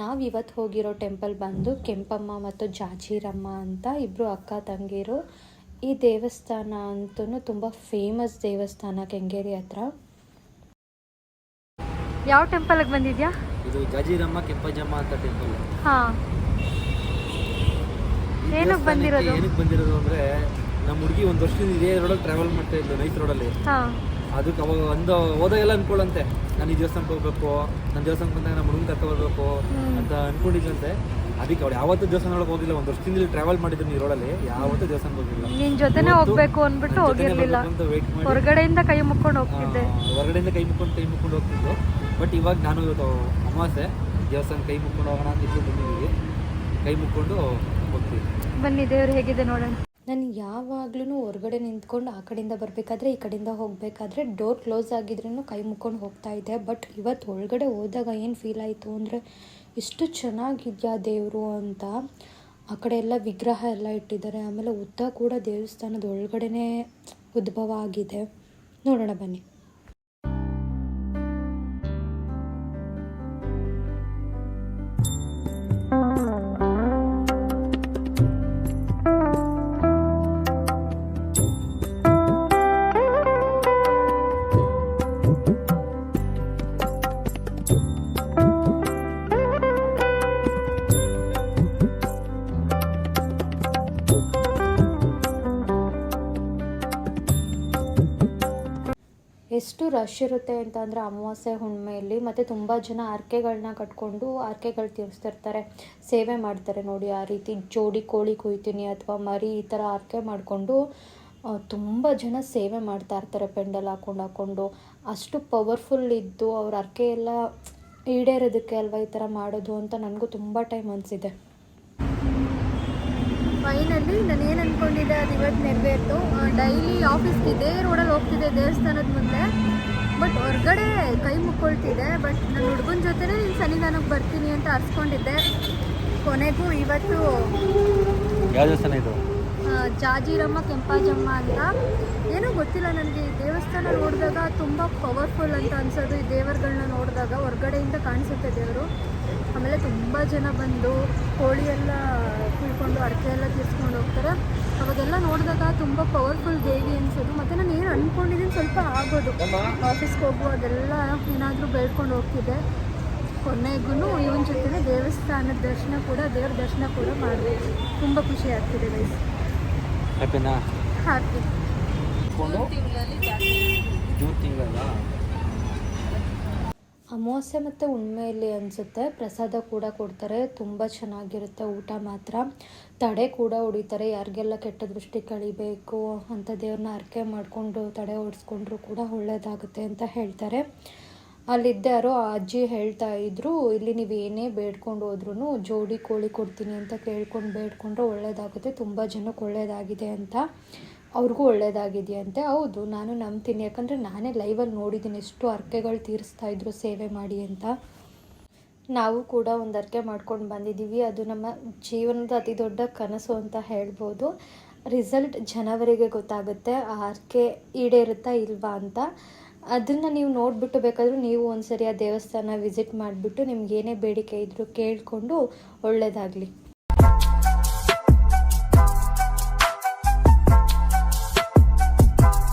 ನಾವು ಇವತ್ತು ಹೋಗಿರೋ ಟೆಂಪಲ್ ಬಂದು ಕೆಂಪಮ್ಮ ಮತ್ತು ಜಾಜೀರಮ್ಮ ಅಂತ ಇಬ್ಬರು ಅಕ್ಕ ತಂಗಿರು. ಈ ದೇವಸ್ಥಾನ ಅಂತೂ ತುಂಬ ಫೇಮಸ್ ದೇವಸ್ಥಾನ ಕೆಂಗೇರಿ ಹತ್ರ. ಯಾವ ಟೆಂಪಲ್ಗೆ ಬಂದಿದ್ಯಾ? ಇದು ಜಾಜಿರಮ್ಮ ಕೆಂಪಜಮ್ಮ ಅಂತ ಟೆಂಪಲ್ ಹಾಂ. ಏನಕ್ಕೆ ಬಂದಿರೋದು? ಏನಕ್ಕೆ ಬಂದಿರೋದು ಅಂದರೆ ನಮ್ಮ ಹುಡುಗಿ ಒಂದು ವರ್ಷದಿಂದ ಇದೇ ರೋಡಲ್ಲಿ ಟ್ರಾವೆಲ್ ಮಾಡ್ತಾ ಇದ್ದು ನೈಟ್ ರೋಡಲ್ಲಿ ಹಾಂ. ಅದಕ್ಕೆ ಅವಾಗ ಒಂದು ಹೋದಾಗೆಲ್ಲ ಅನ್ಕೊಳ್ಳಂತೆ ನಾನು ಈ ದೇವಸ್ಥಾನಕ್ಕೆ ಹೋಗ್ಬೇಕು. ನನ್ನ ದೇವಸ್ಥಾನಕ್ಕೆ ಬಂದಾಗ ನಮ್ಮ ಹುಡುಗನ ಕರ್ಕೊ ಬರಬೇಕು ಹ್ಮ್. ಅಂತ ಅನ್ಕೊಂಡಿದ್ದಂತೆ ಅದಕ್ಕೆ ಅವ್ಳು ಯಾವತ್ತೂ ದೇವಸ್ಥಾನ ಒಳಗೆ ಹೋಗಿಲ್ಲ ಒಂದು ವರ್ಷದಿಂದ ಟ್ರಾವೆಲ್ ಮಾಡಿದ್ರು ಈ ರೋಡಲ್ಲಿ ಯಾವತ್ತೂ ದೇವಸ್ಥಾನಕ್ಕೆ ಹೋಗಿಲ್ಲ ನಿನ್ ಜೊತೆನೇ ಹೋಗ್ಬೇಕು ಅಂದ್ಬಿಟ್ಟು ನನ್ ಹೋಗಿರ್ಲಿಲ್ಲ. ಹೊರಗಡೆಯಿಂದ ಕೈ ಮುಕ್ಕೊಂಡು ಹೋಗ್ತಿದ್ದೆ. ಹೊರಗಡೆಯಿಂದ ಕೈ ಮುಕ್ಕೊಂಡು ಕೈ ಮುಕ್ಕೊಂಡು ಹೋಗ್ತಿದ್ದು. ಬಟ್ ಇವಾಗ ನಾನು ಇವತ್ತು ಅಮಾವಾಸ್ಯೆ ದೇವಸ್ಥಾನ ಕೈ ಮುಕ್ಕೊಂಡು ಹೋಗೋಣ ಅಂತ ಇಲ್ಲಿ ಬಂದಿದ್ದೀವಿ. ಕೈ ಮುಕ್ಕೊಂಡು ಹೋಗ್ತೀವಿ. ಬನ್ನಿ ದೇವ್ರು ಹೇಗಿದೆ ನೋಡೋಣ. ನಾನು ಯಾವಾಗ್ಲೂ ಹೊರಗಡೆ ನಿಂತ್ಕೊಂಡು ಆ ಕಡೆಯಿಂದ ಬರಬೇಕಾದ್ರೆ ಈ ಕಡೆಯಿಂದ ಹೋಗಬೇಕಾದ್ರೆ ಡೋರ್ ಕ್ಲೋಸ್ ಆಗಿದ್ರೂ ಕೈ ಮುಕ್ಕೊಂಡು ಹೋಗ್ತಾ ಇದ್ದೆ. ಬಟ್ ಇವತ್ತು ಒಳಗಡೆ ಹೋದಾಗ ಏನು ಫೀಲ್ ಆಯಿತು ಅಂದರೆ ಎಷ್ಟು ಚೆನ್ನಾಗಿದೆಯಾ ದೇವರು ಅಂತ. ಆ ಕಡೆ ಎಲ್ಲ ವಿಗ್ರಹ ಎಲ್ಲ ಇಟ್ಟಿದ್ದಾರೆ. ಆಮೇಲೆ ಉದ್ದ ಕೂಡ ದೇವಸ್ಥಾನದ ಒಳಗಡೆನೇ ಉದ್ಭವ ಆಗಿದೆ. ನೋಡೋಣ ಬನ್ನಿ. ಎಷ್ಟು ರಶ್ ಇರುತ್ತೆ ಅಂತ ಅಂದರೆ ಅಮಾವಾಸ್ಯೆ ಹುಣ್ಣಿಮೆಯಲ್ಲಿ ಮತ್ತು ತುಂಬ ಜನ ಆರ್ಕೆಗಳನ್ನ ಕಟ್ಕೊಂಡು ಆರ್ಕೆಗಳು ತೀರಿಸ್ತಿರ್ತಾರೆ. ಸೇವೆ ಮಾಡ್ತಾರೆ ನೋಡಿ ಆ ರೀತಿ ಜೋಡಿ ಕೋಳಿ ಕುಯ್ತೀನಿ ಅಥವಾ ಮರಿ ಈ ಥರ ಆರ್ಕೆ ಮಾಡಿಕೊಂಡು ತುಂಬ ಜನ ಸೇವೆ ಮಾಡ್ತಾ ಇರ್ತಾರೆ ಪೆಂಡಲ್ ಹಾಕೊಂಡು ಹಾಕೊಂಡು. ಅಷ್ಟು ಪವರ್ಫುಲ್ ಇದ್ದು ಅವ್ರ ಅರ್ಕೆ ಎಲ್ಲ ಈಡೇರೋದಕ್ಕೆ ಅಲ್ವಾ ಈ ಥರ ಮಾಡೋದು ಅಂತ ನನಗೂ ತುಂಬ ಟೈಮ್ ಅನಿಸಿದೆ. ಫೈನಲಿ ನಾನು ಏನು ಅಂದ್ಕೊಂಡಿದ್ದೆ ಅದು ಇವತ್ತು ನೆರವೇರ್ತು. ಡೈಲಿ ಆಫೀಸ್ಗೆ ಇದೇ ರೋಡಲ್ಲಿ ಹೋಗ್ತಿದ್ದೆ ದೇವಸ್ಥಾನದ ಮುಂದೆ. ಬಟ್ ಹೊರಗಡೆ ಕೈ ಮುಕ್ಕೊಳ್ತಿದ್ದೆ. ಬಟ್ ನನ್ನ ಹುಡುಗನ ಜೊತೆನೇ ನೀನು ಸನ್ನಿಧಾನಕ್ಕೆ ಬರ್ತೀನಿ ಅಂತ ಅರ್ಸ್ಕೊಂಡಿದ್ದೆ. ಕೊನೆಗೂ ಇವತ್ತು ಯಾವ ದೇವಸ್ಥಾನ ಇದು? ಜಾಜಿರಮ್ಮ ಕೆಂಪಾಜಮ್ಮ ಅಂತ. ಏನೂ ಗೊತ್ತಿಲ್ಲ ನನಗೆ, ಈ ದೇವಸ್ಥಾನ ನೋಡಿದಾಗ ತುಂಬ ಪವರ್ಫುಲ್ ಅಂತ ಅನ್ಸೋದು. ಈ ದೇವರುಗಳನ್ನ ನೋಡಿದಾಗ ಹೊರಗಡೆಯಿಂದ ಕಾಣಿಸುತ್ತೆ ದೇವರು. ಆಮೇಲೆ ತುಂಬ ಜನ ಬಂದು ಕೋಳಿ ಎಲ್ಲ ಕುಳ್ಕೊಂಡು ಅಡಕೆ ಎಲ್ಲ ತೀರ್ಸ್ಕೊಂಡು ಹೋಗ್ತಾರೆ. ಅವಾಗೆಲ್ಲ ನೋಡಿದಾಗ ತುಂಬ ಪವರ್ಫುಲ್ ದೇವಿ ಅನ್ಸೋದು. ಮತ್ತು ನಾನು ಏನು ಅಂದ್ಕೊಂಡಿದ್ದೀನಿ ಸ್ವಲ್ಪ ಆಗೋದು. ಆಫೀಸ್ಗೆ ಹೋಗುವಾಗೆಲ್ಲ ಏನಾದರೂ ಬೇಡ್ಕೊಂಡು ಹೋಗ್ತಿದ್ದೆ. ಕೊನೆಗೂ ಇವನ ಜೊತೆ ದೇವಸ್ಥಾನದ ದರ್ಶನ ಕೂಡ, ದೇವ್ರ ದರ್ಶನ ಕೂಡ ಮಾಡಿದೆ ತುಂಬ ಖುಷಿ ಆಗ್ತಿದೆ ಗೈಸ್ ಹ್ಯಾಪಿನಾ ಹ್ಯಾಪಿ ಜೂನ್ ತಿಂಗಳಲ್ಲ? ಅಮಾವಾಸ್ಯೆ ಮತ್ತು ಹುಣ್ಮೆಯಲ್ಲಿ ಅನಿಸುತ್ತೆ. ಪ್ರಸಾದ ಕೂಡ ಕೊಡ್ತಾರೆ. ತುಂಬ ಚೆನ್ನಾಗಿರುತ್ತೆ. ಊಟ ಮಾತ್ರ. ತಡೆ ಕೂಡ ಹೊಡಿತಾರೆ. ಯಾರಿಗೆಲ್ಲ ಕೆಟ್ಟ ದೃಷ್ಟಿ ಕಳಿಬೇಕು ಅಂತ ದೇವ್ರನ್ನ ಅರ್ಕೆ ಮಾಡಿಕೊಂಡು ತಡೆ ಓಡಿಸ್ಕೊಂಡ್ರು ಕೂಡ ಒಳ್ಳೆಯದಾಗುತ್ತೆ ಅಂತ ಹೇಳ್ತಾರೆ. ಅಲ್ಲಿದ್ದ ಯಾರೋ ಆ ಅಜ್ಜಿ ಹೇಳ್ತಾ ಇದ್ರು, ಇಲ್ಲಿ ನೀವು ಏನೇ ಬೇಡ್ಕೊಂಡು ಹೋದ್ರೂ ಜೋಡಿ ಕೋಳಿ ಕೊಡ್ತೀನಿ ಅಂತ ಕೇಳ್ಕೊಂಡು ಬೇಡ್ಕೊಂಡ್ರೆ ಒಳ್ಳೇದಾಗುತ್ತೆ, ತುಂಬ ಜನಕ್ಕೆ ಒಳ್ಳೇದಾಗಿದೆ ಅಂತ. ಅವ್ರಿಗೂ ಒಳ್ಳೇದಾಗಿದೆಯಂತೆ. ಹೌದು, ನಾನು ನಂಬ್ತೀನಿ, ಯಾಕಂದರೆ ನಾನೇ ಲೈವಲ್ಲಿ ನೋಡಿದ್ದೀನಿ ಎಷ್ಟು ಅರ್ಕೆಗಳು ತೀರಿಸ್ತಾ ಇದ್ರು ಸೇವೆ ಮಾಡಿ ಅಂತ. ನಾವು ಕೂಡ ಒಂದು ಅರ್ಕೆ ಮಾಡ್ಕೊಂಡು ಬಂದಿದ್ದೀವಿ, ಅದು ನಮ್ಮ ಜೀವನದ ಅತಿ ದೊಡ್ಡ ಕನಸು ಅಂತ ಹೇಳ್ಬೋದು. ರಿಸಲ್ಟ್ ಜನವರಿಗೆ ಗೊತ್ತಾಗುತ್ತೆ, ಆ ಅರ್ಕೆ ಈಡೇರುತ್ತಾ ಇಲ್ವಾ ಅಂತ. ಅದನ್ನು ನೀವು ನೋಡಿಬಿಟ್ಟು ಬೇಕಾದರೂ ನೀವು ಒಂದ್ಸರಿ ಆ ದೇವಸ್ಥಾನ ವಿಸಿಟ್ ಮಾಡಿಬಿಟ್ಟು ನಿಮ್ಗೆ ಏನೇ ಬೇಡಿಕೆ ಇದ್ದರೂ ಕೇಳಿಕೊಂಡು ಒಳ್ಳೆಯದಾಗಲಿ